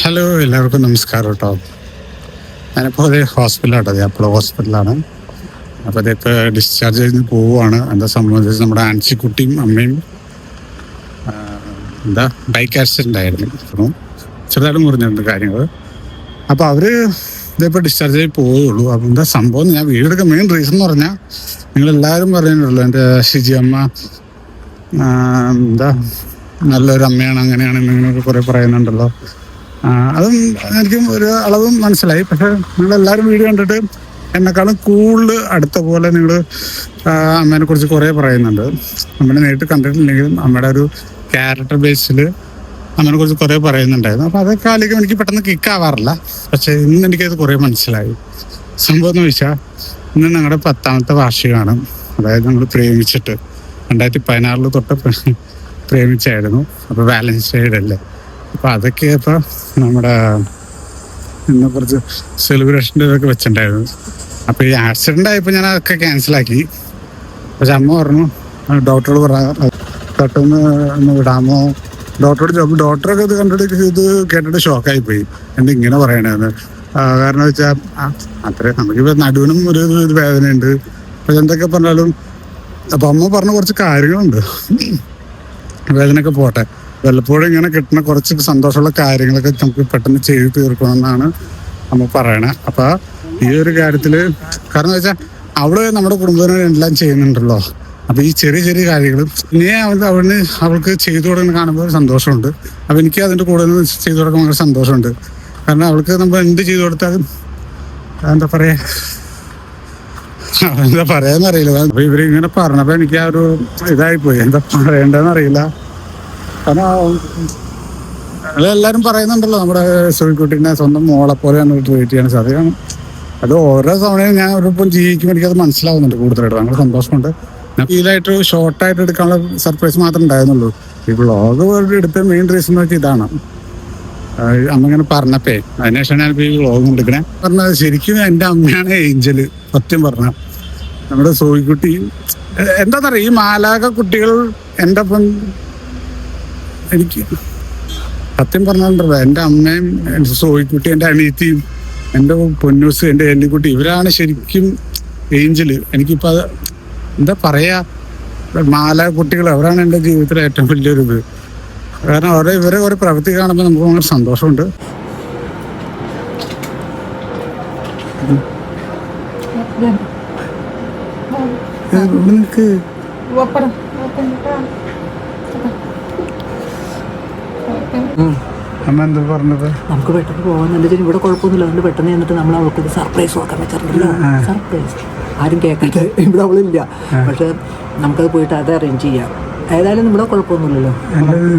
Hello എല്ലാവർക്കും നമസ്കാരം കേട്ടോ. ഞാനിപ്പോൾ ഒരു ഹോസ്പിറ്റലാണ് അതെ അപ്പോളോ ഹോസ്പിറ്റലാണ് അപ്പോൾ ഇതിപ്പോൾ ഡിസ്ചാർജ് ചെയ്ത് പോവുകയാണ് എന്താ സംബന്ധിച്ച് നമ്മുടെ ആൻസിക്കുട്ടിയും അമ്മയും എന്താ ബൈക്ക് ആക്സിഡന്റ് ആയിരുന്നു. അപ്പോൾ ചെറുതായിട്ട് മുറിഞ്ഞിട്ടുണ്ട് കാര്യങ്ങൾ അപ്പോൾ അവർ ഇതിപ്പോൾ ഡിസ്ചാർജ് ചെയ്ത് പോവുകയുള്ളൂ. അപ്പോൾ എന്താ സംഭവം ഞാൻ വീടെടുക്കാൻ മെയിൻ റീസൺ എന്ന് പറഞ്ഞാൽ നിങ്ങളെല്ലാവരും പറയുന്നുള്ളൂ എന്റെ ഷിജി അമ്മ എന്താ നല്ലൊരു അമ്മയാണ് അങ്ങനെയാണ് ഇങ്ങനെയൊക്കെ കുറേ പറയുന്നുണ്ടല്ലോ. അതും എനിക്കും ഒരു അളവും മനസ്സിലായി. പക്ഷെ നിങ്ങളെല്ലാവരും വീഡിയോ കണ്ടിട്ട് എന്നെക്കാളും കൂടുതൽ അടുത്ത പോലെ നിങ്ങൾ അമ്മേനെ കുറിച്ച് കുറേ പറയുന്നുണ്ട്. അമ്മേനെ നേരിട്ട് കണ്ടിട്ടില്ലെങ്കിലും അമ്മയുടെ ഒരു ക്യാരക്ടർ ബേസിൽ അമ്മേനെ കുറിച്ച് കുറേ പറയുന്നുണ്ടായിരുന്നു. അപ്പോൾ അതൊക്കെ ആലോചിക്കും എനിക്ക് പെട്ടെന്ന് കിക്കാവാറില്ല പക്ഷെ ഇന്ന് എനിക്കത് കുറേ മനസ്സിലായി. സംഭവം എന്ന് വെച്ചാൽ ഇന്ന് ഞങ്ങളുടെ പത്താമത്തെ വാർഷികമാണ്. അതായത് നമ്മൾ പ്രേമിച്ചിട്ട് രണ്ടായിരത്തി പതിനാറിൽ തൊട്ട് പ്രേമിച്ചായിരുന്നു. അപ്പോൾ ബാലൻസ് ചെയ്തല്ലേ. അല്ലേ അപ്പോൾ അതൊക്കെ ഇപ്പോൾ നമ്മുടെ ഇന്ന് കുറച്ച് സെലിബ്രേഷന്റെ ഇതൊക്കെ വെച്ചിട്ടുണ്ടായിരുന്നു. അപ്പോൾ ഈ ആക്സിഡന്റ് ആയപ്പോൾ ഞാൻ അതൊക്കെ ക്യാൻസലാക്കി പക്ഷെ അമ്മ പറഞ്ഞു ഡോക്ടറോട് പറഞ്ഞ പെട്ടെന്ന് ഒന്ന് വിടാമോ? ഡോക്ടറോട് ചോദിച്ചു ഡോക്ടറൊക്കെ ഇത് കണ്ടിട്ട് ഇത് കേട്ടിട്ട് ഷോക്കായി പോയി. എന്താ ഇങ്ങനെ പറയണേന്ന്? കാരണം വെച്ചാൽ അത്രയും നമുക്കിപ്പോൾ നടുവിനും ഒരു വേദനയുണ്ട്. പക്ഷെ എന്തൊക്കെ പറഞ്ഞാലും അപ്പം അമ്മ പറഞ്ഞ കുറച്ച് കാര്യങ്ങളുണ്ട്. വേദനയൊക്കെ പോട്ടെ. വല്ലപ്പോഴും ഇങ്ങനെ കിട്ടുന്ന കുറച്ച് സന്തോഷമുള്ള കാര്യങ്ങളൊക്കെ നമുക്ക് പെട്ടെന്ന് ചെയ്തു തീർക്കണമെന്നാണ് നമ്മൾ പറയണേ. അപ്പൊ ഈ ഒരു കാര്യത്തിൽ കാരണം വെച്ചാൽ അവൾ നമ്മുടെ കുടുംബത്തിന് എല്ലാം ചെയ്യുന്നുണ്ടല്ലോ. അപ്പൊ ഈ ചെറിയ ചെറിയ കാര്യങ്ങൾ ഇനി അവൾ അവന് അവൾക്ക് ചെയ്തു കൊടുക്കുന്ന കാണുമ്പോൾ സന്തോഷമുണ്ട്. അപ്പൊ എനിക്ക് അതിന്റെ കൂടെ ചെയ്തു കൊടുക്കാൻ ഭയങ്കര സന്തോഷമുണ്ട്. കാരണം അവൾക്ക് നമ്മൾ എന്ത് ചെയ്തു കൊടുത്താലും എന്താ പറയാ എന്താ പറയാന്നറിയില്ല അപ്പൊ ഇവർ ഇങ്ങനെ പറഞ്ഞപ്പോ എനിക്ക് ആ ഒരു പോയി. എന്താ പറയണ്ടെന്ന് അറിയില്ല. കാരണം അതെല്ലാരും പറയുന്നുണ്ടല്ലോ നമ്മുടെ സുഹിക്കുട്ടീനെ സ്വന്തം മോളെ പോലെയാണ് ട്രീറ്റ് ചെയ്യണ സാധ്യതയാണ്. അത് ഓരോ തവണയും ഞാൻ ഒരിപ്പം ജീവിക്കുമ്പോൾ എനിക്കത് മനസ്സിലാവുന്നുണ്ട് കൂടുതലായിട്ട്. ഭയങ്കര സന്തോഷമുണ്ട്. ഫീലായിട്ട് ഷോർട്ടായിട്ട് എടുക്കാനുള്ള സർപ്രൈസ് മാത്രമേ ഉണ്ടായിരുന്നുള്ളൂ. ഈ വ്ളോഗ് എടുത്ത മെയിൻ റീസൺ എന്ന് വെച്ചാൽ ഇതാണ്. അമ്മ ഇങ്ങനെ പറഞ്ഞപ്പേ അതിനുശേഷം ഞാൻ ഈ വ്ളോഗ് എടുക്കണേ പറഞ്ഞത് ശരിക്കും എന്റെ അമ്മയാണ് ഏഞ്ചൽ. സത്യം പറഞ്ഞ. നമ്മുടെ സോയിക്കുട്ടി എന്താ പറയുക ഈ മാലാക കുട്ടികൾ എന്റെ ഒപ്പം എനിക്ക് സത്യം പറഞ്ഞിട്ടുണ്ടല്ലോ എന്റെ അമ്മയും എന്റെ സോയിക്കുട്ടി എന്റെ അനിയത്തിയും എന്റെ പൊന്നൂസ് എന്റെ എല്ലിക്കുട്ടി ഇവരാണ് ശരിക്കും ഏഞ്ചൽ. എനിക്കിപ്പോൾ അത് എന്താ പറയാ മാല കുട്ടികൾ അവരാണ് എന്റെ ജീവിതത്തിലെ ഏറ്റവും വലിയൊരു ഇത് കാരണം അവരെ ഇവരെ ഒരു പ്രവൃത്തി കാണുമ്പോൾ നമുക്ക് ഭയങ്കര സന്തോഷമുണ്ട്. നിനക്ക് അമ്മ എന്താ പറഞ്ഞത്? നമുക്ക് പെട്ടെന്ന് പോകാൻ നല്ല ഇവിടെ കുഴപ്പമൊന്നുമില്ല. അതുകൊണ്ട് പെട്ടെന്ന് ചെന്നിട്ട് നമ്മൾ അവൾക്ക് സർപ്രൈസ് നോക്കാൻ വെച്ചിട്ടുണ്ടല്ലോ. സർപ്രൈസ് ആരും കേൾക്കട്ടെ ഇവിടെ അവളില്ല. പക്ഷെ നമുക്കത് പോയിട്ട് അത് അറേഞ്ച് ചെയ്യാം. ഏതായാലും ഇവിടെ കുഴപ്പമൊന്നുമില്ലല്ലോ.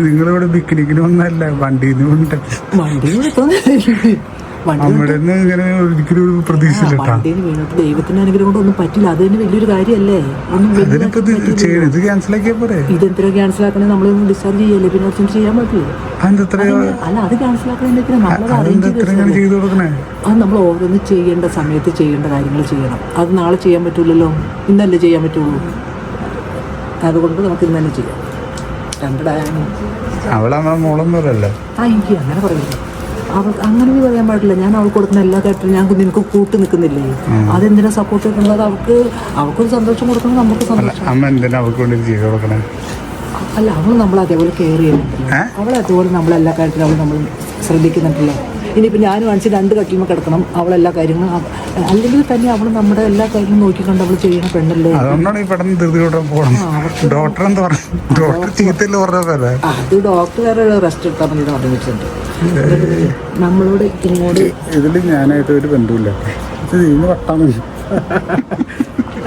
നിങ്ങളിവിടെ പിക്നിക്കിന് വന്നല്ല വണ്ടിയിൽ നിന്ന് വണ്ടിയിൽ നിന്ന് അമ്മയുടെ ഇങ്ങനെ ഒരിക്കലും ഒരു പ്രതീക്ഷയില്ല കേട്ടോ. ദൈവത്തിന്റെ അനുഗ്രഹം കൊണ്ട് ഒന്നും പറ്റില്ല. അത് തന്നെ വലിയൊരു കാര്യമല്ലേ ഒന്നും വലിയ ഇത് ക്യാൻസൽ ആക്കിയാ പോരെ? ഇതെന്തിനാ ക്യാൻസൽ ആക്കണേ നമ്മൾ ഡിസ്ചാർജ് ചെയ്യല്ലേ? പിന്നെ കുറച്ചും ചെയ്യാൻ പറ്റില്ല? അല്ല അത് ക്യാൻസൽ ആക്കണേ നമ്മൾ ഓരോന്ന് ചെയ്യേണ്ട സമയത്ത് ചെയ്യേണ്ട കാര്യങ്ങൾ ചെയ്യണം. അത് നാളെ ചെയ്യാൻ പറ്റൂലല്ലോ? ഇന്നല്ലേ ചെയ്യാൻ പറ്റുള്ളൂ? അതുകൊണ്ട് നമുക്ക് ഇന്ന് തന്നെ ചെയ്യാം. രണ്ടടാ. അവളെ മോളം പോലല്ലേ ആ എനിക്ക് അങ്ങനെ പറയില്ല അവൾ അങ്ങനെ നീ പറയാൻ പാടില്ല. ഞാൻ അവൾക്ക് കൊടുക്കുന്ന എല്ലാ കാര്യത്തിലും ഞാൻ നിനക്ക് കൂട്ട് നിൽക്കുന്നില്ലേ? അതെന്തിനാ സപ്പോർട്ട് ചെയ്യുന്നത്? അവൾക്ക് അവൾക്കൊരു സന്തോഷം കൊടുക്കണം നമുക്ക് സന്തോഷം. അമ്മ എന്തിനാ അവൾക്ക് വേണ്ടി ചെയ്തു കൊടുക്കണേ? അല്ല അവൾ നമ്മൾ അതേപോലെ കെയർ ചെയ്യുന്നുണ്ടല്ലോ അവൾ അതുപോലെ നമ്മളെല്ലാ കാര്യത്തിലും അവൾ നമ്മൾ ശ്രദ്ധിക്കുന്നുണ്ടല്ലോ. ഇനിയിപ്പോൾ ഞാൻ കാണിച്ച് രണ്ട് കട്ടിലുമ്പോൾ കിടക്കണം. അവളെല്ലാ കാര്യങ്ങളും അല്ലെങ്കിൽ തന്നെ അവൾ നമ്മുടെ എല്ലാ കാര്യങ്ങളും നോക്കിക്കൊണ്ട് അവൾ ചെയ്യുന്ന പെണ്ണല്ലേ? അതുകൊണ്ടാണ് ഈ പെട്ടെന്ന് ധൃതി കൂടെ പോകണം ഡോക്ടർ എന്ന് പറഞ്ഞു ഡോക്ടർ ചീത്തല്ല പറഞ്ഞതല്ലേ അത് ഡോക്ടർ വേറെ റെസ്റ്റ് എടുത്താൽ മതി എന്ന് പറഞ്ഞു വെച്ചിട്ടുണ്ട് നമ്മളോട് ഇങ്ങോട്ട് ഇതിൽ ഞാനായിട്ട് ഒരു ബന്ധമില്ല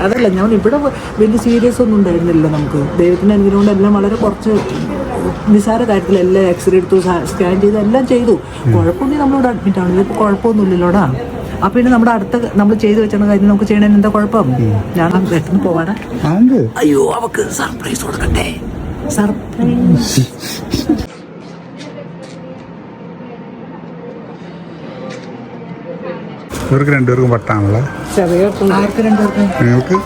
അതല്ല ഞാൻ ഇവിടെ വലിയ സീരിയസ് ഒന്നും ഉണ്ടായിരുന്നില്ല നമുക്ക്. ദൈവത്തിന്റെ അനുഗ്രഹം കൊണ്ട് എല്ലാം വളരെ കുറച്ച് നിസാര കാര്യത്തിൽ എല്ലാം എക്സ്റേ എടുത്തു സ്കാൻ ചെയ്തു എല്ലാം ചെയ്തു. കുഴപ്പമുണ്ടെങ്കിൽ നമ്മളിവിടെ അഡ്മിറ്റ് ആണ്. ഇതിപ്പോൾ കുഴപ്പമൊന്നുമില്ലല്ലോടാ. അപ്പൊ പിന്നെ നമ്മുടെ അടുത്ത നമ്മൾ ചെയ്തു വെച്ചിരുന്ന കാര്യം നമുക്ക് ചെയ്യണതിന് എന്താ കുഴപ്പം? ഞാൻ പെട്ടെന്ന് പോവാടാ. അയ്യോ അവക്ക് സർപ്രൈസ് കൊടുക്കട്ടെ. സർപ്രൈസ് ഇവർക്ക് രണ്ടുപേർക്കും പട്ടാണല്ലോ ചെറിയ ആർക്ക് രണ്ടുപേർക്കും? നിങ്ങൾക്ക്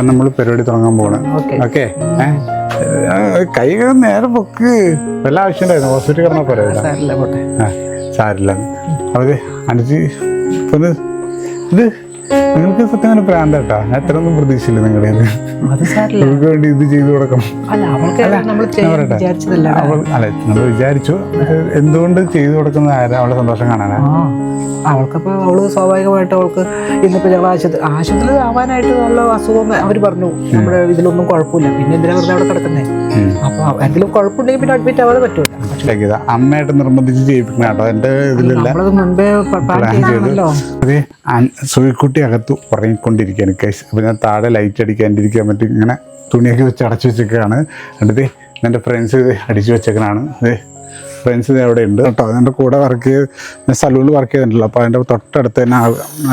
അപ്പൊ നമ്മൾ പരിപാടി തുടങ്ങാൻ പോകണം ഓക്കെ. കൈ നേരെ പൊക്ക്. വല്ല ആവശ്യമുണ്ടായിരുന്നു? ഹോസ്പിറ്റലിൽ കിടന്നാൽ പോരാ? സാരല്ല സാരില്ല അത് അനുജി ഇത് നിങ്ങൾക്ക് സത്യം ഒരു പ്രാന്താട്ടാ കേട്ടാ? എത്ര ഒന്നും പ്രതീക്ഷയില്ല നിങ്ങളുടെ നിങ്ങൾക്ക് വേണ്ടി ഇത് ചെയ്തു കൊടുക്കണം? അവൾ അല്ല നമ്മൾ വിചാരിച്ചു എന്തുകൊണ്ട് ചെയ്തു കൊടുക്കുന്ന ആരാ അവളെ സന്തോഷം കാണാനാ? ആ അവൾക്കപ്പോൾ അവൾ സ്വാഭാവികമായിട്ട് അവൾക്ക് ഇന്നിപ്പോൾ ഞങ്ങൾ ആശുപത്രി ആശുപത്രിയിൽ ആവാനായിട്ട് നല്ല അസുഖം അവർ പറഞ്ഞു. നമ്മുടെ ഇതിലൊന്നും കുഴപ്പമില്ല. പിന്നെ എന്തിനാ വെറുതെ അവിടെ കിടക്കുന്നേ? അപ്പൊ അപ്പോൾ എന്തെങ്കിലും കുഴപ്പമുണ്ടെങ്കിൽ പിന്നെ അഡ്മിറ്റ് ആവാതെ പറ്റൂല. അമ്മയായിട്ട് നിർബന്ധിച്ച് ചെയ്യിപ്പിക്കണം കേട്ടോ. എന്റെ ഇതിലില്ല. മുൻപേ സുയിക്കുട്ടി അകത്ത് ഉറങ്ങിക്കൊണ്ടിരിക്കുകയാണ്. കേസ് അപ്പോൾ ഞാൻ താഴെ ലൈറ്റ് അടിക്കാണ്ടിരിക്കാൻ പറ്റി. ഇങ്ങനെ തുണിയൊക്കെ വെച്ച് അടച്ചു വെച്ചേക്കാണ്. എന്നിട്ട് എന്റെ ഫ്രണ്ട്സ് ഇത് അടിച്ചു വെച്ചേക്കാണ് അതെ ഫ്രണ്ട്സ് ഇത് അവിടെ ഉണ്ട് കേട്ടോ. എന്റെ കൂടെ വർക്ക് ചെയ്ത് സലൂണിൽ വർക്ക് ചെയ്തിട്ടുണ്ടല്ലോ. അപ്പോൾ അതിന്റെ തൊട്ടടുത്ത് തന്നെ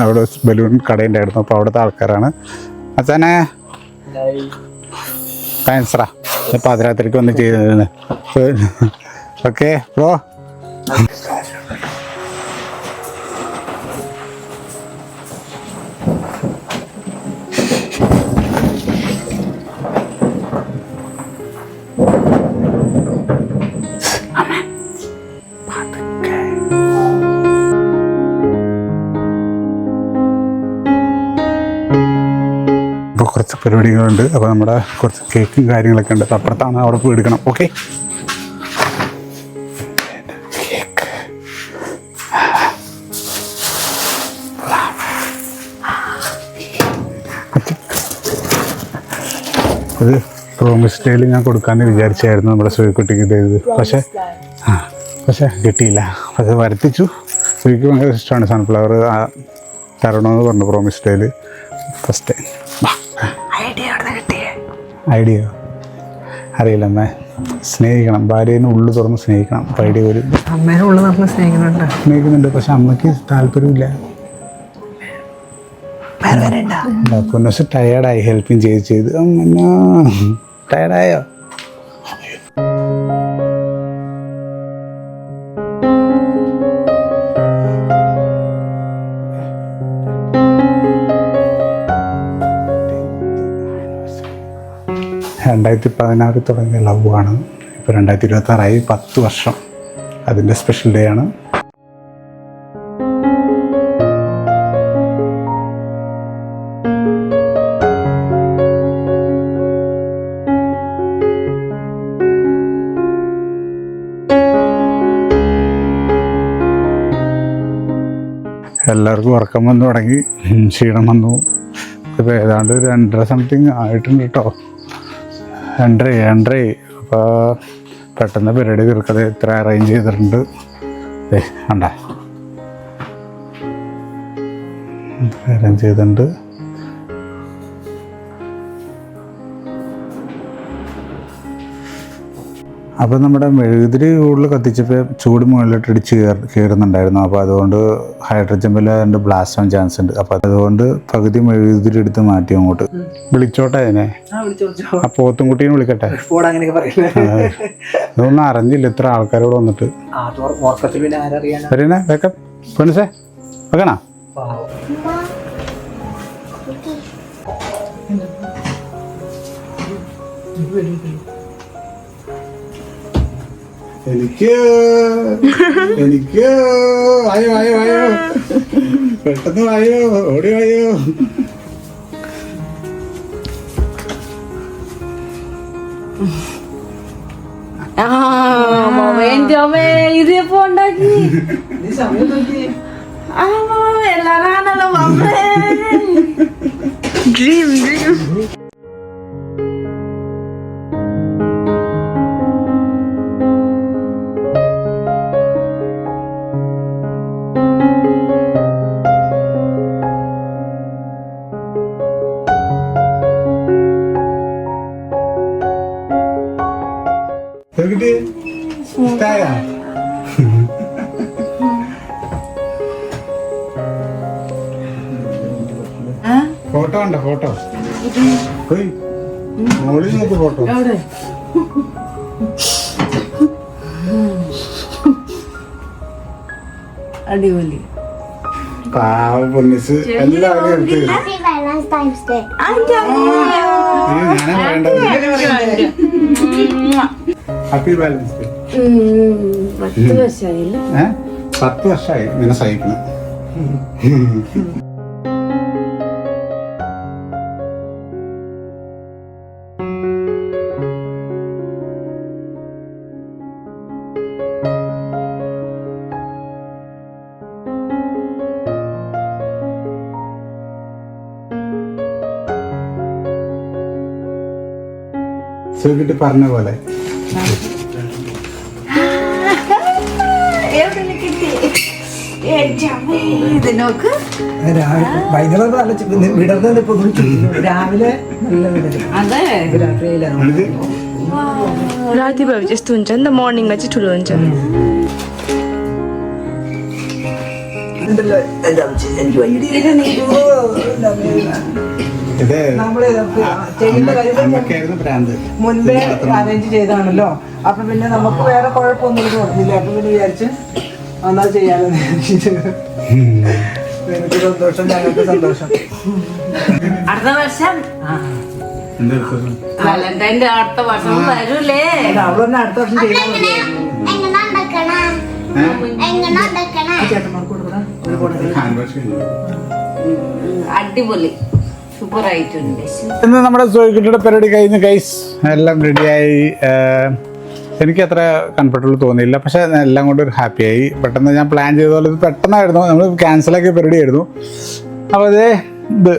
അവിടെ ബലൂൺ കടയുണ്ടായിരുന്നു. അപ്പോൾ അവിടുത്തെ ആൾക്കാരാണ്. അച്ഛനെ. താങ്ക്സ്റാ പാതിരാത്രിക്ക് വന്ന് ചെയ്തു ഓക്കെ ബ്രോ ഇപ്പോൾ കുറച്ച് പരിപാടികളുണ്ട്. അപ്പോൾ നമ്മുടെ കുറച്ച് കേക്കും കാര്യങ്ങളൊക്കെ ഉണ്ട്. അപ്പോൾ അപ്പുറത്താണ് അവിടെ പോയി എടുക്കണം. ഓക്കെ ഇത് പ്രോമിസ് സ്റ്റൈൽ ഞാൻ കൊടുക്കാമെന്ന് വിചാരിച്ചായിരുന്നു നമ്മുടെ സുഖക്കുട്ടിക്ക് ഇത് പക്ഷേ ആ പക്ഷേ കിട്ടിയില്ല. അത് വരുത്തിച്ചു. സുഖിക്ക് ഭയങ്കര ഇഷ്ടമാണ് സൺഫ്ലവർ തരണമെന്ന് പറഞ്ഞു പ്രോമിസ് സ്റ്റൈൽ ഫസ്റ്റ് ഐഡിയ അറിയില്ലമ്മേ സ്നേഹിക്കണം ഭാര്യേനെ ഉള്ളു തുറന്ന് സ്നേഹിക്കണം ഭാര്യ ഐഡിയ വരും അമ്മേനെ ഉള്ളു തുറന്ന് സ്നേഹിക്കുന്നുണ്ട് സ്നേഹിക്കുന്നുണ്ട് പക്ഷെ അമ്മയ്ക്ക് താല്പര്യമില്ല പൊന്നസ് ടയേർഡായി ഹെൽപ്പിങ് ചെയ്ത് ചെയ്ത് അമ്മ ടയേർഡായോ രണ്ടായിരത്തി പതിനാറിൽ തുടങ്ങിയ ലവ് ആണ്. ഇപ്പോൾ രണ്ടായിരത്തി ഇരുപത്തി ആറായി പത്ത് വർഷം അതിന്റെ സ്പെഷ്യൽ ഡേ ആണ്. എല്ലാവർക്കും ഉറക്കം വന്നു തുടങ്ങി. ക്ഷീണം വന്നു. ഇപ്പോൾ ഏതാണ്ട് ഒരു രണ്ടര സംതിങ് ആയിട്ടുണ്ട് കേട്ടോ രണ്ടര എൻട്രി അപ്പോൾ പെട്ടെന്ന് പരിപാടി തീർക്കത് ഇത്ര അറേഞ്ച് ചെയ്തിട്ടുണ്ട്. ഏ അണ്ട അറേഞ്ച് ചെയ്തിട്ടുണ്ട്. അപ്പോൾ നമ്മുടെ മെഴുകുതിരി കൂടുതൽ കത്തിച്ചപ്പോൾ ചൂട് മുകളിലോട്ട് ഇടിച്ച് കയറി കയറുന്നുണ്ടായിരുന്നു അപ്പോൾ അതുകൊണ്ട് ഹൈഡ്രജൻ ബില്ല് അതിന്റെ ബ്ലാസ്റ്റ് ആവാൻ ചാൻസ് ഉണ്ട്. അപ്പോൾ അതുകൊണ്ട് പകുതി മെഴുകുതിരി എടുത്ത് മാറ്റി അങ്ങോട്ട്. വിളിച്ചോട്ടെ അതിനെ? ആ പോത്തും കുട്ടീനെ വിളിക്കട്ടെ? ഇതൊന്നും അറിഞ്ഞില്ല ഇത്ര ആൾക്കാരോട് വന്നിട്ട്. ഓർക്കത്തിൽ പിന്നെ ആരറിയാനാ? വെക്കണോ വെക്കണ? പാവം. എനിക്ക് എനിക്ക് വായോ വായോ വായോ പെട്ടെന്ന് വായോ ഓടി വായോ ഇതിപ്പോ ഉണ്ടാക്കി. ആ എല്ലാരാണല്ലോ ഡ്രീം ഡ്രീം ഫോട്ടോ ഉണ്ടോ ഫോട്ടോ? മോളിൽ നോക്ക് ഫോട്ടോ. അടിപൊളി. പാവ എല്ലാവരും എടുത്ത് ഞാനാ വേണ്ടത്. ഹാപ്പി ബാലൻസ് ഡേ പത്ത് വർഷമായി നിന്നെ സഹിക്കണം. അതെ രാത്രിയിലാണ് ഇത് राति भएपछि यस्तो हुन्छ नि त मर्निङमा चाहिँ ठुलो हुन्छ ഉണ്ടല്ലോ, എനിക്ക് വൈകിട്ട് മുൻപേ അറേഞ്ച് ചെയ്താണല്ലോ അപ്പൊ പിന്നെ നമുക്ക് വേറെ കുഴപ്പമൊന്നും തോന്നില്ല അപ്പൊ പിന്നെ വിചാരിച്ച് എന്നാ ചെയ്യാനെന്ന് എനിക്ക് സന്തോഷം ഞങ്ങൾക്ക് സന്തോഷം. അടുത്ത വർഷം? അടുത്ത വർഷം വരൂലേ? അവളൊന്നും അടുത്ത വർഷം ചെയ്യാൻ അടിപൊളി. സൂപ്പർ ആയിട്ടുണ്ട് ഇന്ന് നമ്മുടെ സോയിക്കുട്ടിയുടെ പരിപാടി കഴിഞ്ഞ് കൈസ് എല്ലാം റെഡിയായി എനിക്ക് അത്ര കംഫർട്ടബിൾ തോന്നിയില്ല. പക്ഷെ എല്ലാം കൊണ്ട് ഒരു ഹാപ്പിയായി പെട്ടെന്ന് ഞാൻ പ്ലാൻ ചെയ്ത പോലെ ഇത് പെട്ടെന്നായിരുന്നു. നമ്മൾ ക്യാൻസലാക്കിയ പരിപാടി ആയിരുന്നു. അപ്പോൾ അതേ ഇത്.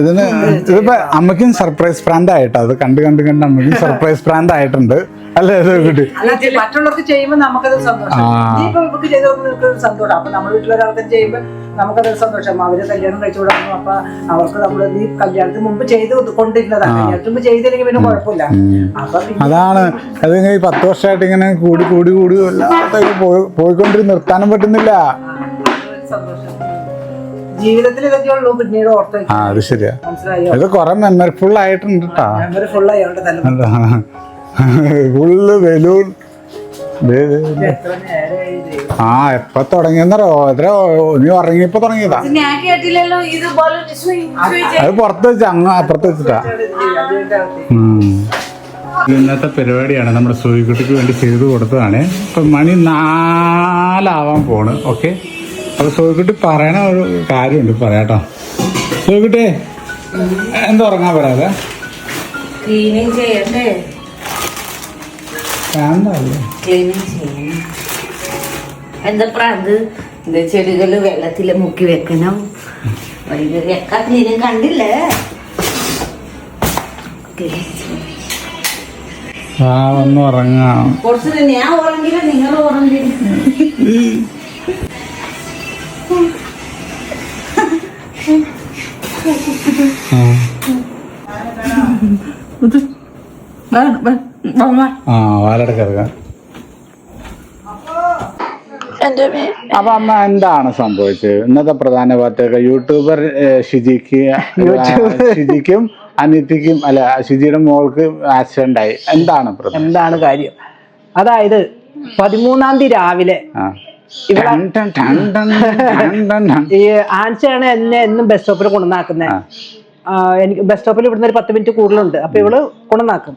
ഇതിന് ഇതിപ്പോ അമ്മയ്ക്കും സർപ്രൈസ് പ്രാന്ത് ആയിട്ടോ. അത് കണ്ട് കണ്ട് കണ്ട് അമ്മയ്ക്കും സർപ്രൈസ് പ്രാന്ത് ആയിട്ടുണ്ട്. അല്ലേ കുട്ടി. മറ്റുള്ളവർക്ക് ചെയ്യുമ്പോൾ നമുക്കത് സന്തോഷം. ഇപ്പൊ ഇവർക്ക് ചെയ്ത് സന്തോഷം. അപ്പൊ നമ്മൾ വീട്ടിലൊരാൾക്ക് ചെയ്യുമ്പോൾ നമുക്കത് സന്തോഷം. അവർ കല്യാണം കഴിച്ചു കൊടുക്കുന്നു അപ്പൊ അവർക്ക് നമ്മൾ നീ കല്യാണത്തിന് മുമ്പ് ചെയ്ത് കൊണ്ടിരുന്നതാണ്. കല്യാണത്തിന് മുമ്പ് ചെയ്തില്ലെങ്കിൽ പിന്നെ കുഴപ്പമില്ല. അപ്പൊ അതാണ്. അത് ഈ പത്ത് വർഷമായിട്ട് ഇങ്ങനെ കൂടി കൂടി കൂടി പോയിക്കൊണ്ടിരുന്ന് നിർത്താനും പറ്റുന്നില്ല. സന്തോഷം. ജീവിതത്തിൽ ഇതൊക്കെ ഉള്ളൂ. പിന്നീട് ഓർത്ത് അത് ശരിയാ. ഇത് കുറെ മെമ്മറിഫുൾ ആയിട്ടുണ്ട് കേട്ടാ മെമ്മറി ഫുൾ ആയോണ്ട് തല ഫുള്ള് ബലൂൺ. ആ എപ്പ തുടങ്ങിയെന്നറിയോ? എത്ര നീ ഉറങ്ങിയപ്പോ തുടങ്ങിയതാ. ഞാൻ കേട്ടില്ലല്ലോ ഇത് ബോലോ അത് പുറത്ത് വെച്ച അങ്ങ് അപ്പുറത്ത് വെച്ചിട്ടാ. ഇന്നത്തെ പരിപാടിയാണ്. നമ്മുടെ സൂയിക്കുട്ടിക്ക് വേണ്ടി ചെയ്തു കൊടുത്തതാണ്. ഇപ്പൊ മണി നാലാവാൻ പോണ്. ഓക്കെ? അപ്പൊ സൂയിക്കുട്ടി പറയണ ഒരു കാര്യമുണ്ട്. പറയാട്ടോ. സൂയിക്കുട്ടി എന്തോ ഉറങ്ങാൻ പറയാതെ ക്ലീനിങ് വേണ്ടല്ലേ ക്ലീനിങ് ചെയ്യണം. എന്താ പ്രാന്ത്? ഇത് ചെടികൾ വെള്ളത്തിൽ മുക്കി വെക്കണം. ക്ലീനിങ് കണ്ടില്ലേ? ഒന്ന് ഉറങ്ങാം. കുറച്ച് ഞാൻ ഉറങ്ങില്ല നിങ്ങൾ ഉറങ്ങില്ല ആ. അപ്പൊ അമ്മ എന്താണ് സംഭവിച്ചത്? ഇന്നത്തെ പ്രധാന വാർത്തയൊക്കെ യൂട്യൂബർ ഷിജിക്ക് ഷിജിക്കും അനിത്യക്കും അല്ല ഷിജിയുടെ മോൾക്ക് ആക്സിഡന്റ് ആയി. എന്താണ് എന്താണ് കാര്യം? അതായത് പതിമൂന്നാം തീയതി രാവിലെ. ഈ ആൻസിയാണ് എന്നെ എന്നും ബസ് സ്റ്റോപ്പിൽ കൊണ്ടുവന്നാക്കുന്നത് എനിക്ക് ബസ് സ്റ്റോപ്പിൽ ഇവിടുന്ന് ഒരു പത്ത് മിനിറ്റ് കൂടുതലുണ്ട്. അപ്പൊ ഇവൾ കൊണ്ടുവന്നാക്കും.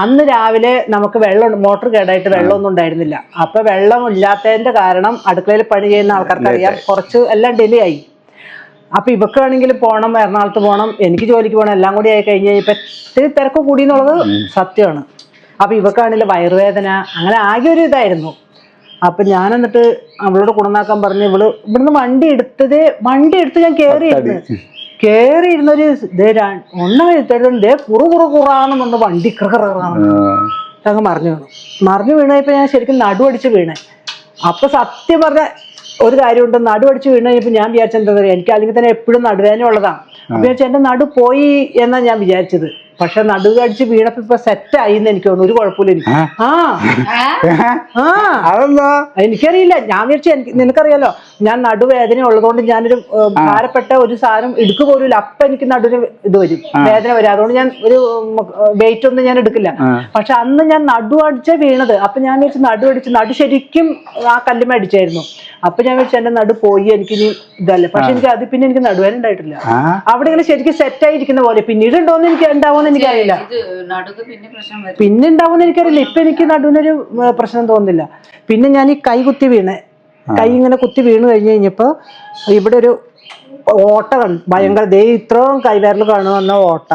അന്ന് രാവിലെ നമുക്ക് വെള്ളം മോട്ടോർ കേടായിട്ട് വെള്ളമൊന്നും ഉണ്ടായിരുന്നില്ല. അപ്പൊ വെള്ളം ഇല്ലാത്തതിന്റെ കാരണം അടുക്കളയിൽ പണി ചെയ്യുന്ന ആൾക്കാർക്ക് അറിയാം കുറച്ച് എല്ലാം ഡിലേ ആയി. അപ്പൊ ഇവക്കാണെങ്കിൽ പോണം എറണാകുളത്ത് പോകണം എനിക്ക് ജോലിക്ക് പോകണം എല്ലാം കൂടി ആയി കഴിഞ്ഞ് ഇപ്പൊ ഇത്തിരി തിരക്ക് കൂടി എന്നുള്ളത് സത്യമാണ്. അപ്പൊ ഇവക്കാണെങ്കിൽ വയറുവേദന അങ്ങനെ ആകെ ഒരു ഇതായിരുന്നു. അപ്പൊ ഞാൻ എന്നിട്ട് അവളോട് കുണനാക്കാൻ പറഞ്ഞു ഇവൾ ഇവിടുന്ന് വണ്ടി എടുത്തതേ വണ്ടി എടുത്ത് ഞാൻ കേറിയിരുന്നു. കേറിയിരുന്നൊരു ഇരുന്നൊരു ഒന്നാം എഴുത്തേടും ദേ കുറു കുറു കുറാണെന്നുണ്ട് വണ്ടി കൃകറാണെന്ന്. അങ്ങ് മറിഞ്ഞു വീണു. മറിഞ്ഞു വീണപ്പോ ഞാൻ ശരിക്കും നടുവടിച്ച് വീണേ. അപ്പൊ സത്യം പറഞ്ഞ ഒരു കാര്യമുണ്ട്. നടുവടിച്ച് വീണ് കഴിഞ്ഞപ്പോ ഞാൻ വിചാരിച്ചെന്താ പറയുക പറയാ എനിക്ക് അല്ലെങ്കിൽ തന്നെ എപ്പോഴും നടുവേദന ഉള്ളതാണ്. അപ്പൊ എന്റെ എന്റെ നടു പോയി എന്നാ ഞാൻ വിചാരിച്ചത്. പക്ഷെ നടുവ് അടിച്ച് വീണപ്പോ ഇപ്പൊ സെറ്റ് ആയി എന്ന് എനിക്ക് തോന്നുന്നു. ഒരു കുഴപ്പമില്ല എനിക്ക്. ആ. ആ. അതെന്താ? എനിക്കറിയില്ല. ഞാൻ വിചാരിച്ചു എനിക്ക് നിനക്കറിയാലോ ഞാൻ നടുവേദന ഉള്ളതുകൊണ്ട് ഞാനൊരു ഭാരപ്പെട്ട ഒരു സാധനം എടുക്കു പോലും അപ്പൊ എനിക്ക് നടുവിന് ഇത് വരും. വേദന വരും. അതുകൊണ്ട് ഞാൻ ഒരു വെയിറ്റ് ഒന്നും ഞാൻ എടുക്കില്ല. പക്ഷെ അന്ന് ഞാൻ നടു അടിച്ച വീണത്. അപ്പൊ ഞാൻ വിചാരിച്ചു നടു അടിച്ച് നടു ശരിക്കും ആ കല്ലുമ അടിച്ചായിരുന്നു. അപ്പൊ ഞാൻ വിചാരിച്ചു എന്റെ നടു പോയി എനിക്ക് ഇനി ഇതല്ല. പക്ഷെ എനിക്ക് അത് പിന്നെ എനിക്ക് നടുവേദന ഉണ്ടായിട്ടില്ല. അവിടെ ഇങ്ങനെ ശരിക്കും സെറ്റ് ആയിരിക്കുന്ന പോലെ. പിന്നീട് ഉണ്ടോന്ന് എനിക്ക് ഉണ്ടാവുമെന്ന് എനിക്കറിയില്ല പിന്നെ പ്രശ്നം വരും. പിന്നെ ഉണ്ടാവുമെന്ന് എനിക്കറിയില്ല. ഇപ്പൊ എനിക്ക് നടുവിനൊരു പ്രശ്നം തോന്നുന്നില്ല. പിന്നെ ഞാൻ ഈ കൈ കുത്തി വീണ്. കൈ ഇങ്ങനെ കുത്തി വീണ് കഴിഞ്ഞ് കഴിഞ്ഞപ്പോ ഇവിടെ ഒരു ഓട്ട കണ്ടു. ഭയങ്കര ദേ ഇത്രയും കൈവിരൽ കാണുന്ന ഓട്ട.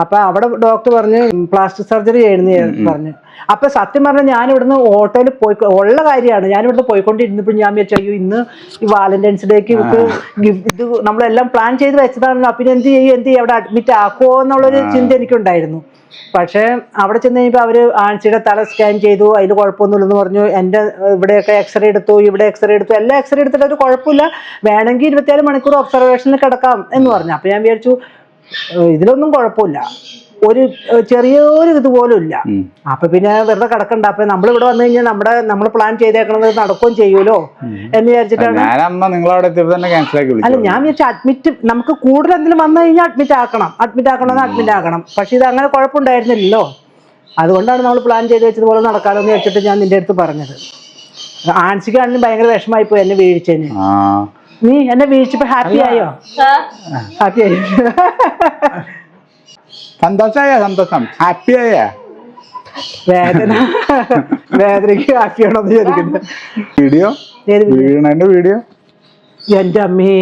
അപ്പൊ അവിടെ ഡോക്ടർ പറഞ്ഞു പ്ലാസ്റ്റിക് സർജറി ചെയ്യുന്ന പറഞ്ഞു. അപ്പൊ സത്യം പറഞ്ഞാൽ ഞാൻ ഇവിടുന്ന് ഓട്ടോയിൽ പോയി ഉള്ള കാര്യമാണ്. ഞാൻ ഇവിടുന്ന് പോയിക്കൊണ്ടിരുന്നപ്പോൾ ഞാൻ വിചാരിച്ചു അയ്യോ ഇന്ന് ഈ വാലന്റൈൻസ് ഡേക്ക് ഇത് നമ്മളെല്ലാം പ്ലാൻ ചെയ്ത് വെച്ചതാണല്ലോ. പിന്നെ എന്ത് ചെയ്യും എന്ത് ചെയ്യും? അവിടെ അഡ്മിറ്റ് ആക്കുമോ എന്നുള്ളൊരു ചിന്ത എനിക്കുണ്ടായിരുന്നു. പക്ഷേ അവിടെ ചെന്ന് കഴിഞ്ഞപ്പോൾ അവർ ആഴ്ചയുടെ തല സ്കാൻ ചെയ്തു അതിൽ കുഴപ്പമൊന്നുമില്ലെന്ന് പറഞ്ഞു. എന്റെ ഇവിടെയൊക്കെ എക്സ്റേ എടുത്തു ഇവിടെ എക്സ്റേ എടുത്തു. എല്ലാ എക്സ്റേ എടുത്തിട്ട് ഒരു കുഴപ്പമില്ല. വേണമെങ്കിൽ ഇരുപത്തിയാറ് മണിക്കൂർ ഒബ്സർവേഷനിൽ കിടക്കാം എന്ന് പറഞ്ഞു. അപ്പോൾ ഞാൻ വിചാരിച്ചു ഇതിലൊന്നും കുഴപ്പമില്ല. ഒരു ചെറിയൊരു ഇതുപോലും ഇല്ല. അപ്പൊ പിന്നെ വെറുതെ കിടക്കണ്ട. അപ്പൊ നമ്മൾ ഇവിടെ വന്നു കഴിഞ്ഞാൽ നമ്മുടെ നമ്മൾ പ്ലാൻ ചെയ്തേക്കണത് നടക്കുകയും ചെയ്യൂലോ എന്ന് വിചാരിച്ചിട്ടാണ്. അല്ല ഞാൻ വിചാരിച്ചു അഡ്മിറ്റ് നമുക്ക് കൂടുതൽ എന്തെങ്കിലും വന്നു കഴിഞ്ഞാൽ അഡ്മിറ്റ് ആക്കണം. അഡ്മിറ്റ് ആക്കണമെന്ന് അഡ്മിറ്റ് ആക്കണം. പക്ഷെ ഇത് അങ്ങനെ കുഴപ്പമുണ്ടായിരുന്നില്ലല്ലോ. അതുകൊണ്ടാണ് നമ്മൾ പ്ലാൻ ചെയ്ത് വെച്ചതുപോലെ നടക്കാമെന്ന് വെച്ചിട്ട് ഞാൻ നിന്റെ അടുത്ത് പറഞ്ഞത്. ആൻസിക്കാണെങ്കിലും ഭയങ്കര വിഷമായി പോയി എന്നെ വീഴ്ചേന്. നീ എന്നെ വീഴ്ചപ്പോ ഹാപ്പി ആയോ? ഹാപ്പി ആയി? സന്തോഷായ? സന്തോഷം. ഹാപ്പി ആയ? വേദന. വേദനയ്ക്ക് ഹാപ്പി ആണോ എന്ന് ചോദിക്കുന്നത് വീഡിയോ? വീണന്റെ വീഡിയോ? എന്റെ അമ്മേ.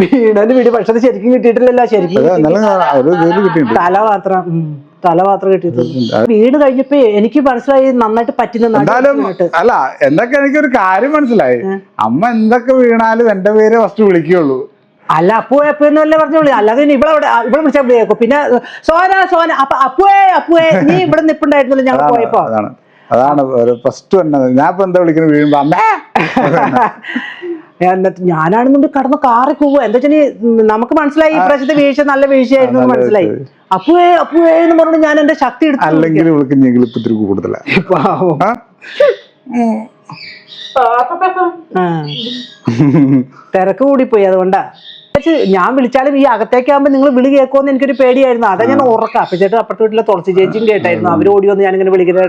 വീണന്റെ വീഡിയോ. പക്ഷെ അത് ശരിക്കും കിട്ടിയിട്ടില്ലല്ലോ. ശരിക്കും തല മാത്രം. തല മാത്രം കിട്ടിയിട്ടുണ്ട് വീട് കഴിഞ്ഞപ്പോ എനിക്ക് മനസ്സിലായി നന്നായിട്ട് പറ്റുന്ന. അല്ല എന്തൊക്കെ എനിക്കൊരു കാര്യം മനസ്സിലായി. അമ്മ എന്തൊക്കെ വീണാലും എന്റെ പേര് ഫസ്റ്റ് വിളിക്കുള്ളൂ. അല്ല അപ്പുവേ അപ്പു എന്നല്ലേ പറഞ്ഞോളൂ അല്ലാതെ ഇനി ഇവിടെ ഇവിടെ വിളിച്ചാൽ വിളിയേക്കും പിന്നെ സോന സോന അപ്പൊ അപ്പുവേ അപ്പുവേ നീ ഇവിടെ നിപ്പുണ്ടായിരുന്നല്ലോ ഞങ്ങൾ പോയപ്പോ. അതാണ്. ഫസ്റ്റ് തന്നെ ഞാൻ ഇപ്പൊ എന്താ വിളിക്കുന്നത് വീഴുമ്പോ അമ്മേ. എന്നിട്ട് ഞാനാണെന്നുണ്ട് കടന്ന് കാറി പോവുക എന്താ വെച്ചാൽ നമുക്ക് മനസ്സിലായി ഈ പ്രാവശ്യത്തെ വീഴ്ച നല്ല വീഴ്ചയായിരുന്നു മനസ്സിലായി. അപ്പുവേ അപ്പുവേ എന്ന് പറഞ്ഞിട്ട് ഞാൻ എന്റെ ശക്തി എടുത്തു അല്ലെങ്കിൽ വിളിക്കുന്നെങ്കിൽ ഇപ്പൊ ഇത്തിരി കൂടുതലാ പാവം. തിരക്ക് കൂടിപ്പോയി അതുകൊണ്ടാ. ഞാൻ വിളിച്ചാലും ഈ അകത്തേക്കാകുമ്പോ നിങ്ങൾ വിളി കേൾക്കുമെന്ന് എനിക്കൊരു പേടിയായിരുന്നു. അതാ ഞാൻ ഉറക്കാം. അപ്പൊ ചേട്ടൻ അപ്പുറത്തെ വീട്ടിലെ തുളസി ചേച്ചിയും കേട്ടായിരുന്നു. അവർ ഓടി വന്ന് ഞാനിങ്ങനെ വിളിക്കുന്ന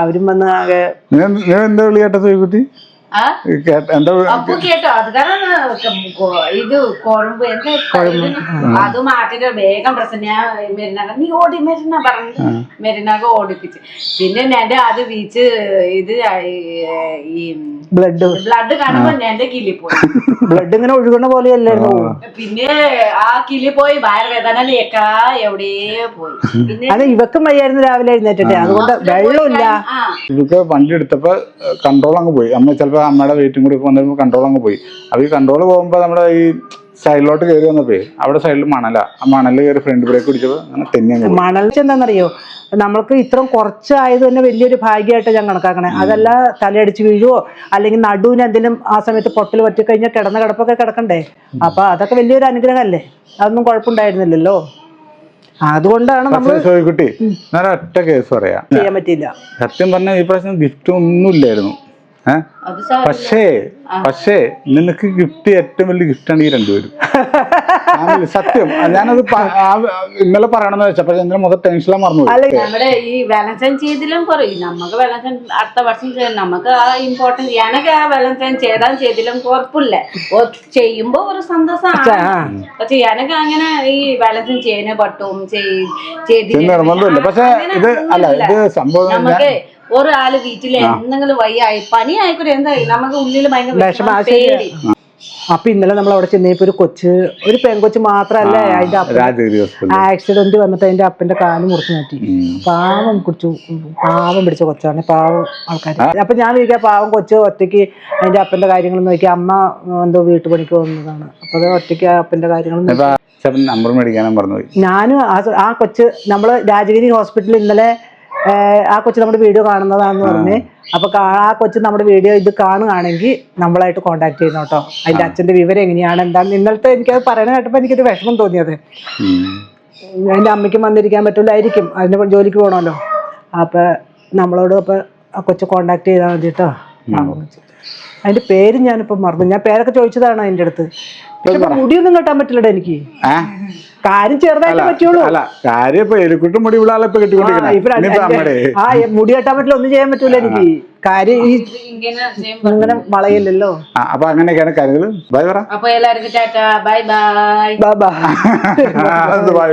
അവരും വന്ന് ആകെ എന്താ വിളി കേട്ട അപ്പൊ അത് കാരണം ഇത് കുഴമ്പ് എന്താ അത് മാറ്റിട്ട് വേഗം പ്രശ്നം ഞാൻ മെരിനാക നീ ഓടി മെരിന പറഞ്ഞു. മെരിനാക ഓടിപ്പിച്ച്. പിന്നെ എന്റെ അത് വീച്ച് ഇത് ഈ ബ്ലഡ് ബ്ലഡ് കാണുമ്പോ എന്റെ കിളി പോയി. ബ്ലഡ് ഇങ്ങനെ ഒഴുകുന്ന പോലെയല്ലായിരുന്നു. പിന്നെ ആ കിളി പോയി വയറുവേദന ലേക്കാ എവിടെയോ പോയി. പിന്നെ അത് ഇവക്കും വയ്യായിരുന്നു രാവിലെ എഴുന്നേറ്റിട്ട്. അതുകൊണ്ട് വെള്ളമില്ല ഇവക്ക് വണ്ടി എടുത്തപ്പോ കൺട്രോൾ അങ്ങ് പോയി. അമ്മ ചിലപ്പോ അമ്മയുടെ വെയിറ്റും കൂടി വന്നപ്പോ കൺട്രോൾ അങ്ങ് പോയി. അപ്പൊ ഈ കൺട്രോൾ പോകുമ്പോ നമ്മുടെ ഈ സൈഡിലോട്ട് കയറി വന്നപ്പോ അവിടെ സൈഡിൽ മണല. ആ മണൽ കയറി ഫ്രണ്ട് ബ്രേക്ക് പിടിച്ചപ്പോ അങ്ങനെ തെന്നി മണൽ എന്താണെന്നറിയോ നമ്മൾക്ക് ഇത്രയും കുറച്ചായത് തന്നെ വലിയൊരു ഭാഗ്യമായിട്ട് ഞാൻ കണക്കാക്കണേ. അതല്ല തലയടിച്ച് വീഴുവോ? അല്ലെങ്കിൽ നടുവിന് എന്തെങ്കിലും ആ സമയത്ത് പൊട്ടൽ പറ്റിക്കഴിഞ്ഞാൽ കിടന്ന കിടപ്പൊക്കെ കിടക്കണ്ടേ? അപ്പൊ അതൊക്കെ വലിയൊരു അനുഗ്രഹമല്ലേ? അതൊന്നും കുഴപ്പമുണ്ടായിരുന്നില്ലല്ലോ? അതുകൊണ്ടാണ് നമ്മൾ ഒറ്റ കേസ് പറയാം. ചെയ്യാൻ പറ്റിയില്ല. സത്യം പറഞ്ഞ ഈ പ്രാവശ്യം ഗിഫ്റ്റ് ഒന്നും ഇല്ലായിരുന്നു. പക്ഷേ പക്ഷേ നിനക്ക് ഗിഫ്റ്റ് ഏറ്റവും വലിയ ഗിഫ്റ്റാണ് ഈ രണ്ടുപേരും. സത്യം. ഞാനത് ഇന്നലെ പറയണമെന്ന് വെച്ചാൽ പക്ഷെ എന്റെ മുഖം ടെൻഷനിലാ മറന്നു നമ്മുടെ ഈ വാലന്റൈൻ ചെയ്തിലും കുറയും. നമുക്ക് വാലന്റൈൻ അടുത്ത വർഷം ചെയ്യണം നമുക്ക് ആ ഇമ്പോർട്ടൻസ് എനിക്ക് ആ വാലന്റൈൻ ചെയ്താൽ ചെയ്തിലും കുഴപ്പമില്ല. ചെയ്യുമ്പോ ഒരു സന്തോഷമാണ്. പക്ഷെ എനിക്ക് അങ്ങനെ ഈ വാലന്റൈൻ ചെയ്യാനേ പറ്റും ചെയ്തില്ല. പക്ഷേ ഇത് അല്ല, ഇത് സംഭവം നമുക്ക് ഒരാൾ വീട്ടിൽ എന്തെങ്കിലും വയ്യായി പനിയായിക്കോട്ടെ എന്തായി നമുക്ക് ഉള്ളിൽ ഭയങ്കര. പേടി. അപ്പൊ ഇന്നലെ നമ്മൾ അവിടെ ചെന്നപ്പോ ഒരു കൊച്ച് ഒരു പെൺകൊച്ച് മാത്രല്ലേ അതിന്റെ ആക്സിഡന്റ് വന്നിട്ട് അതിന്റെ അപ്പന്റെ കാൽ മുറിച്ചു മാറ്റി. പാവം കുടിച്ചു പാവം പിടിച്ച കൊച്ചാണ് പാവം ആൾക്കാർ അപ്പൊ ഞാൻ വിളിക്കാം പാവം കൊച്ച് ഒറ്റയ്ക്ക് അതിന്റെ അപ്പന്റെ കാര്യങ്ങൾ നോക്കി. അമ്മ എന്തോ വീട്ടുപണിക്ക് വന്നതാണ് അപ്പൊ അത് ഒറ്റയ്ക്ക് ആ അപ്പന്റെ കാര്യങ്ങൾ നമ്പർ മേടിക്കാനും ഞാനും ആ കൊച്ച് നമ്മൾ രാജഗിരി ഹോസ്പിറ്റലിൽ ഇന്നലെ ആ കൊച്ചു നമ്മുടെ വീഡിയോ കാണുന്നതാന്ന് പറഞ്ഞ്. അപ്പൊ ആ കൊച്ചു നമ്മുടെ വീഡിയോ ഇത് കാണുകയാണെങ്കിൽ നമ്മളായിട്ട് കോണ്ടാക്ട് ചെയ്യണം കേട്ടോ. അതിന്റെ അച്ഛന്റെ വിവരം എങ്ങനെയാണ്? എന്താ ഇന്നലത്തെ എനിക്കത് പറയണ കേട്ടപ്പോ എനിക്കൊരു വിഷമം തോന്നിയത്. എന്റെ അമ്മയ്ക്കും വന്നിരിക്കാൻ പറ്റില്ലായിരിക്കും അതിന് ജോലിക്ക് പോകണമല്ലോ അപ്പൊ നമ്മളോട് അപ്പൊ ആ കൊച്ചു കോണ്ടാക്ട് ചെയ്താൽ മതി കേട്ടോ. അതിന്റെ പേര് ഞാനിപ്പോ മറന്നു. ഞാൻ പേരൊക്കെ ചോദിച്ചതാണ് അതിന്റെ അടുത്ത്. മുടിയൊന്നും കെട്ടാൻ പറ്റില്ലടാ എനിക്ക്. കാര്യം ചെറുതായിട്ട് പറ്റുള്ളൂ. അല്ല കാര്യം ഇപ്പൊ എലിക്കുട്ടും മുടി വിളാളെ ഇപ്പൊ കെട്ടിക്കൊണ്ടിരിക്കണം. ആ മുടി കെട്ടാൻ പറ്റില്ല ഒന്നും ചെയ്യാൻ പറ്റൂല എനിക്ക്. കാര്യം ഈ ഇങ്ങനെ ചെയ്യുമ്പോ വളയില്ലല്ലോ. അപ്പൊ അങ്ങനെയൊക്കെയാണ് കാര്യങ്ങൾ ബൈ പറ. അപ്പൊ എല്ലാവർക്കും Tata. Bye bye. Baba by.